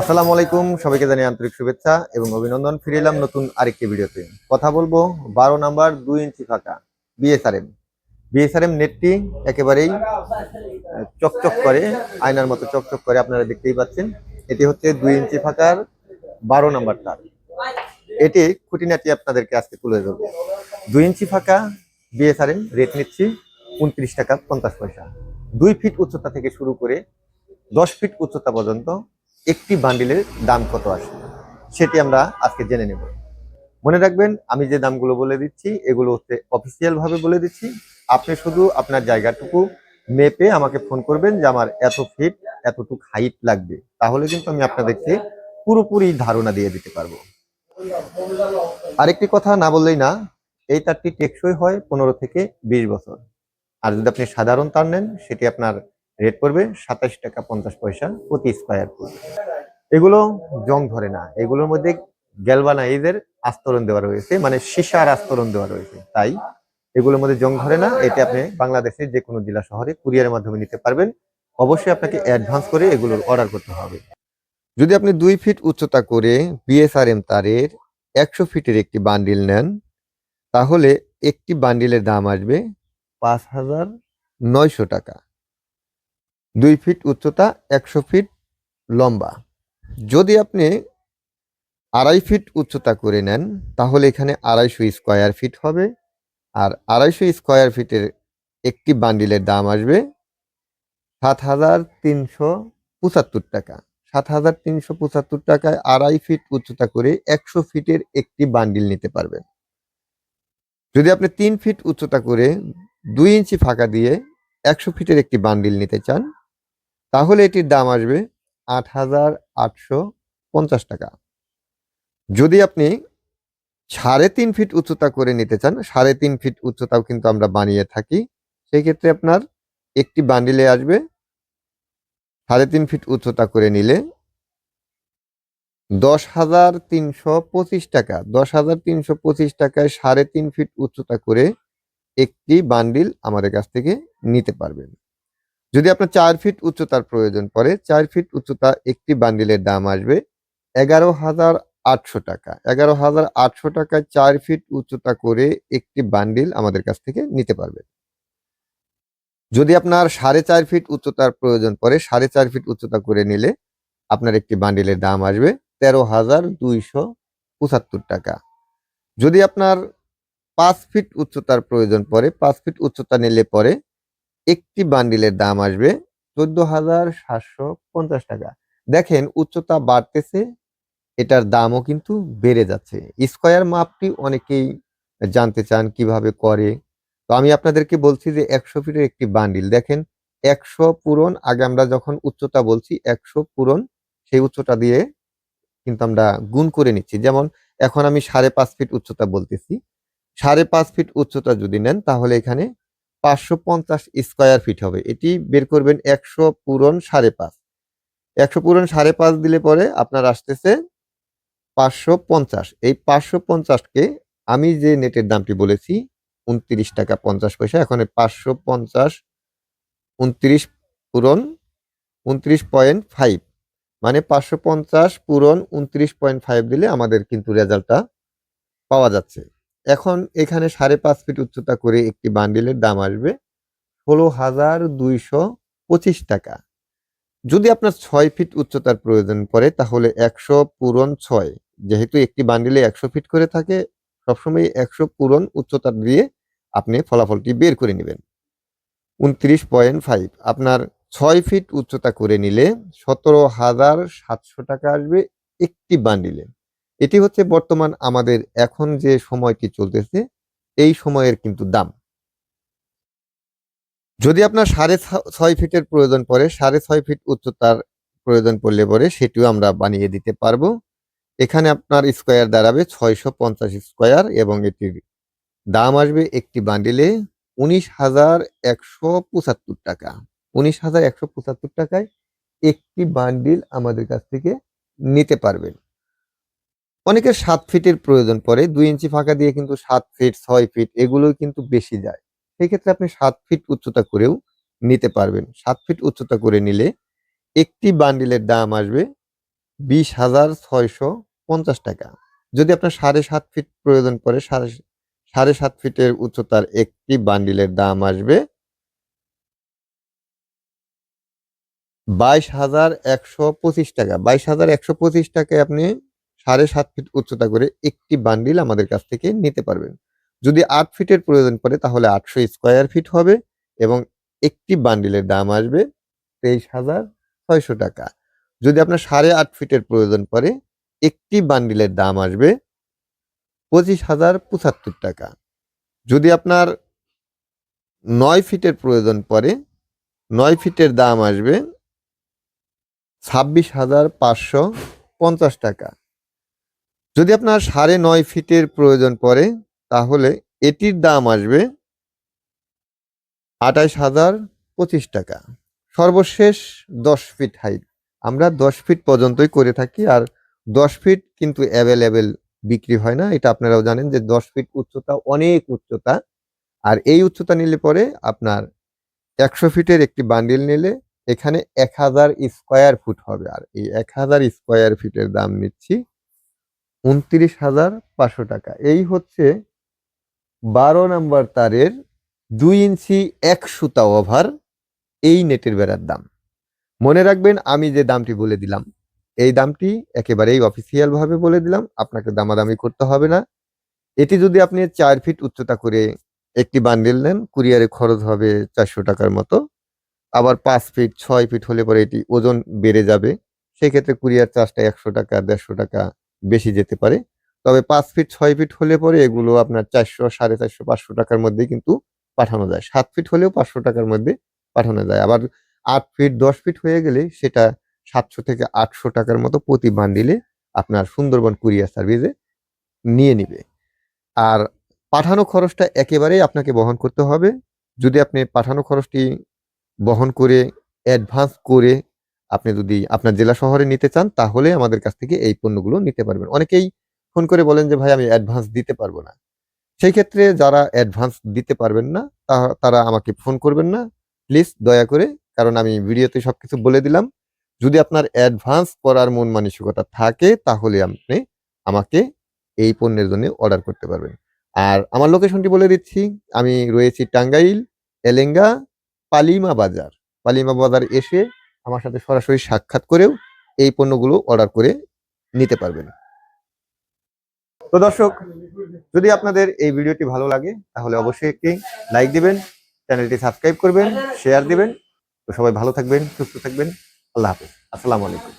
আসসালামু আলাইকুম, সবাইকে জানাই আন্তরিক শুভেচ্ছা এবং অভিনন্দন। ফিরে এলাম নতুন আরেকটি ভিডিওতে। কথা বলব বারো নাম্বার দুই ইঞ্চি ফাঁকা বিএসআরএম বিএসআরএম নেটটি একেবারেই চকচক করে, আয়নার মতো চকচক করে আপনারা দেখতেই পাচ্ছেন। এটি হচ্ছে দুই ইঞ্চি ফাঁকার বারো নাম্বার তার। এটি খুঁটিনাটি আপনাদেরকে আজকে তুলে ধরবো। দুই ইঞ্চি ফাঁকা বিএসআরএম রেট নিচ্ছি উনত্রিশ টাকা পঞ্চাশ পয়সা। দুই ফিট উচ্চতা থেকে শুরু করে দশ ফিট উচ্চতা পর্যন্ত একটি বান্ডিলের দাম কত আসে সেটি আমরা আজকে জেনে নেব। মনে রাখবেন, আমি যে দামগুলো বলে দিচ্ছি, এগুলো হচ্ছে অফিসিয়াল ভাবে বলে দিচ্ছি। আপনি শুধু আপনার জায়গাটুকু মেপে আমাকে ফোন করবেন যে আমার এত ফিট, এতটুকু হাইট লাগবে। তাহলে কিন্তু আমি আপনাদেরকে পুরোপুরি ধারণা দিয়ে দিতে পারব। আরেকটি কথা না বললেই না, এই তারটি টেকসই হয় পনেরো থেকে বিশ বছর। আর যদি আপনি সাধারণ তার নেন, সেটি আপনার রেট পড়বে সাতাশ টাকা পঞ্চাশ পয়সা প্রতি স্কোয়ার ফুট এগুলো জং ধরে না, এগুলোর মধ্যে গ্যালভানাইজের আস্তরণ দেওয়া রয়েছে মানে সীসার আস্তরণ দেওয়া রয়েছে। তাই এগুলোর মধ্যে জং ধরে না, এটি আপনি বাংলাদেশের যে কোনো জেলা শহরে কুরিয়ারের মাধ্যমে নিতে পারবেন। অবশ্যই আপনাকে অ্যাডভান্স করে এগুলোর অর্ডার করতে হবে। যদি আপনি দুই ফিট উচ্চতা করে বিএসআরএম তারের একশো ফিটের একটি বান্ডিল নেন, তাহলে একটি বান্ডিলের দাম আসবে পাঁচ হাজার নয়শো টাকা। দুই ফিট উচ্চতা, একশো ফিট লম্বা। যদি আপনি আড়াই ফিট উচ্চতা করে নেন, তাহলে এখানে আড়াইশো স্কোয়ার ফিট হবে। আর আড়াইশো স্কোয়ার ফিটের একটি বান্ডিলের দাম আসবে সাত হাজার তিনশো পঁচাত্তর টাকা। সাত হাজার তিনশো পঁচাত্তর টাকায় আড়াই ফিট উচ্চতা করে একশো ফিটের একটি বান্ডিল নিতে পারবেন। যদি আপনি তিন ফিট উচ্চতা করে দুই ইঞ্চি ফাঁকা দিয়ে একশো ফিটের একটি বান্ডিল নিতে চান তাহলে এটির দাম আসবে আট হাজার আটশো পঞ্চাশ টাকা। যদি আপনি সাড়ে তিন ফিট উচ্চতা করে নিতে চান, সাড়ে তিন ফিট উচ্চতাও কিন্তু আমরা বানিয়ে থাকি, সেই ক্ষেত্রে আপনার একটি বান্ডিলে আসবে সাড়ে তিন ফিট উচ্চতা করে নিলে দশ হাজার তিনশো পঁচিশ টাকা। দশ হাজার তিনশো পঁচিশ টাকায় সাড়ে তিন ফিট উচ্চতা করে একটি বান্ডিল আমাদের কাছ থেকে নিতে পারবেন। যদি আপনার চার ফিট উচ্চতার প্রয়োজন পড়ে, চার ফিট উচ্চতা একটি বান্ডিলের দাম আসবে এগারো হাজার আটশো টাকা। এগারো হাজার আটশো টাকায় চার ফিট উচ্চতা করে একটি বান্ডিল আমাদের কাছ থেকে নিতে পারবেন। যদি আপনার সাড়ে চার ফিট উচ্চতার প্রয়োজন পড়ে, সাড়ে চার ফিট উচ্চতা করে নিলে আপনার একটি বান্ডিলের দাম আসবে তেরো হাজার দুইশো পঁচাত্তর টাকা। যদি আপনার পাঁচ ফিট উচ্চতার প্রয়োজন পড়ে, পাঁচ ফিট উচ্চতা নিলে পরে একটি বান্ডিলের দাম আসবে চোদ্দ হাজার সাতশো পঞ্চাশ টাকা। দেখেন, উচ্চতা বাড়তেছে, এটার দামও কিন্তু বেড়ে যাচ্ছে। স্কোয়ার মাপটি অনেকেই জানতে চান কীভাবে করে। তো আমি আপনাদেরকে বলছি যে একশো ফিটের একটি বান্ডিল। দেখেন, একশো পূরণ, আগে আমরা যখন উচ্চতা বলছি, একশো পূরণ, সেই উচ্চতা দিয়ে কিন্তু আমরা গুণ করে নিচ্ছি। যেমন, এখন আমি সাড়ে পাঁচ ফিট উচ্চতা বলতেছি। সাড়ে পাঁচ ফিট উচ্চতা যদি নেন, তাহলে এখানে পাঁচশো পঞ্চাশ স্কোয়ার ফিট হবে। এটি বের করবেন একশো পূরণ সাড়ে পাঁচ। একশো পূরণ সাড়ে পাঁচ দিলে পরে আপনার আসতেছে পাঁচশো পঞ্চাশ। এই পাঁচশো পঞ্চাশকে আমি যে নেটের দামটি বলেছি, উনত্রিশ টাকা পঞ্চাশ পয়সা, এখন পাঁচশো পঞ্চাশ উনত্রিশ পূরণ উনত্রিশ পয়েন্ট ফাইভ। মানে পাঁচশো পঞ্চাশ পূরণ উনত্রিশ পয়েন্ট ফাইভ দিলে আমাদের কিন্তু রেজাল্টটা পাওয়া যাচ্ছে। এখন এখানে সাড়ে পাঁচ ফিট উচ্চতা করে একটি বান্ডিলের দাম আসবে ষোলো হাজার দুইশো পঁচিশ টাকা। যদি আপনার ছয় ফিট উচ্চতার প্রয়োজন পড়ে, তাহলে একশো পূরণ ছয়। যেহেতু একটি বান্ডিলে একশো ফিট করে থাকে, সবসময় একশো পূরণ উচ্চতা দিয়ে আপনি ফলাফলটি বের করে নেবেন। উনত্রিশ পয়েন্ট ফাইভ। আপনার ছয় ফিট উচ্চতা করে নিলে সতেরো হাজার সাতশো টাকা আসবে একটি বান্ডিলে। এটি হচ্ছে বর্তমান আমাদের এখন যে সময়টি চলতেছে, এই সময়ের কিন্তু দাম। যদি আপনার সাড়ে ছয় ফিটের প্রয়োজন পড়ে, সাড়ে ছয় ফিট উচ্চতার প্রয়োজন পড়লে পরে সেটিও আমরা বানিয়ে দিতে পারব। এখানে আপনার স্কোয়ার দাঁড়াবে ছয়শো পঞ্চাশ স্কোয়ার এবং এটির দাম আসবে একটি বান্ডিলে উনিশ হাজার একশো পঁচাত্তর টাকা। উনিশ হাজার একশো পঁচাত্তর টাকায় একটি বান্ডিল আমাদের কাছ থেকে নিতে পারবেন। অনেকের সাত ফিটের প্রয়োজন পড়ে। দুই ইঞ্চি ফাঁকা দিয়ে কিন্তু সাত ফিট, ছয় ফিট এগুলোই কিন্তু বেশি যায়। সেই ক্ষেত্রে আপনি সাত ফিট উচ্চতা করেও নিতে পারবেন। সাত ফিট উচ্চতা করে নিলে একটি বান্ডিলের দাম আসবে বিশ হাজার ছয়শো পঞ্চাশ টাকা। যদি আপনার সাড়ে সাত ফিট প্রয়োজন পড়ে, সাড়ে সাড়ে সাত ফিটের উচ্চতার একটি বান্ডিলের দাম আসবে বাইশ হাজার একশো পঁচিশ টাকা। বাইশ হাজার একশো পঁচিশ টাকায় আপনি সাড়ে সাত ফিট উচ্চতা করে একটি বান্ডিল আমাদের কাছ থেকে নিতে পারবেন। যদি আট ফিটের প্রয়োজন পড়ে, তাহলে আটশো স্কোয়ার ফিট হবে এবং একটি বান্ডিলের দাম আসবে তেইশ হাজার ছয়শো টাকা। যদি আপনার সাড়ে আট ফিটের প্রয়োজন পড়ে, একটি বান্ডিলের দাম আসবে পঁচিশ হাজার পঁচাত্তর টাকা। যদি আপনার নয় ফিটের প্রয়োজন পড়ে, নয় ফিটের দাম আসবে ছাব্বিশ হাজার পাঁচশো পঞ্চাশ টাকা। যদি আপনার সাড়ে নয় ফিটের প্রয়োজন পড়ে, তাহলে এটির দাম আসবে আঠাইশ হাজার পঁচিশ টাকা। সর্বশেষ দশ ফিট হাইট। আমরা দশ ফিট পর্যন্তই করে থাকি আর দশ ফিট কিন্তু অ্যাভেলেবেল বিক্রি হয় না। এটা আপনারাও জানেন যে দশ ফিট উচ্চতা অনেক উচ্চতা। আর এই উচ্চতা নিলে পরে আপনার একশো ফিটের একটি বান্ডিল নিলে এখানে এক হাজার স্কোয়ার ফুট হবে। আর এই এক হাজার স্কোয়ার ফিটের দাম নিচ্ছি উনত্রিশ হাজার পাঁচশো টাকা। এই হচ্ছে বারো নাম্বার তারের দুই ইঞ্চি এক সুতা ওভার এই নেটের বেড়ার দাম। মনে রাখবেন, আমি যে দামটি বলে দিলাম, এই দামটি একেবারেই অফিসিয়াল ভাবে বলে দিলাম, আপনাকে দামাদামি করতে হবে না। এটি যদি আপনি চার ফিট উচ্চতা করে একটি বান্ডিল নেন কুরিয়ারে খরচ হবে চারশো টাকার মতো। আবার পাঁচ ফিট, ছয় ফিট হলে পরে এটি ওজন বেড়ে যাবে। সেক্ষেত্রে কুরিয়ার চার্জটা একশো টাকা, দেড়শো টাকা বেশি যেতে পারে। তবে পাঁচ ফিট, ছয় ফিট হলে পরে এগুলো আপনার চারশো, সাড়ে চারশো, পাঁচশো টাকার মধ্যেই কিন্তু পাঠানো যায়। সাত ফিট হলেও পাঁচশো টাকার মধ্যে পাঠানো যায়। আবার আট ফিট, দশ ফিট হয়ে গেলে সেটা সাতশো থেকে আটশো টাকার মতো প্রতি বান্ডিলে আপনার সুন্দরবন কুরিয়ার সার্ভিসে নিয়ে নিবে। আর পাঠানো খরচটা একেবারেই আপনাকে বহন করতে হবে। যদি আপনি পাঠানো খরচটি বহন করে, অ্যাডভান্স করে আপনি যদি আপনার জেলা শহরে নিতে চান, তাহলে আমাদের কাছ থেকে এই পণ্যগুলো নিতে পারবেন। অনেকেই ফোন করে বলেন যে, ভাই, আমি অ্যাডভান্স দিতে পারব না। সেই ক্ষেত্রে যারা অ্যাডভান্স দিতে পারবেন না তারা আমাকে ফোন করবেন না। প্লিজ দয়া করে, কারণ আমি ভিডিওতে সব কিছু বলে দিলাম। যদি আপনার অ্যাডভান্স করার মন মানসিকতা থাকে, তাহলে আপনি আমাকে এই পণ্যের জন্য অর্ডার করতে পারবেন। আর আমার লোকেশনটি বলে দিচ্ছি, আমি রয়েছি টাঙ্গাইল, এলেঙ্গা, পালিমা বাজার। পালিমা বাজার এসে আমার সাথে সরাসরি সাক্ষাৎ করেও এই পণ্যগুলো অর্ডার করে নিতে পারবেন। তো দর্শক, যদি আপনাদের এই ভিডিওটি ভালো লাগে, তাহলে অবশ্যই একটি লাইক দিবেন চ্যানেলটি সাবস্ক্রাইব করবেন শেয়ার দিবেন। তো সবাই ভালো থাকবেন, সুস্থ থাকবেন। আল্লাহ হাফিজ। আসসালামু আলাইকুম।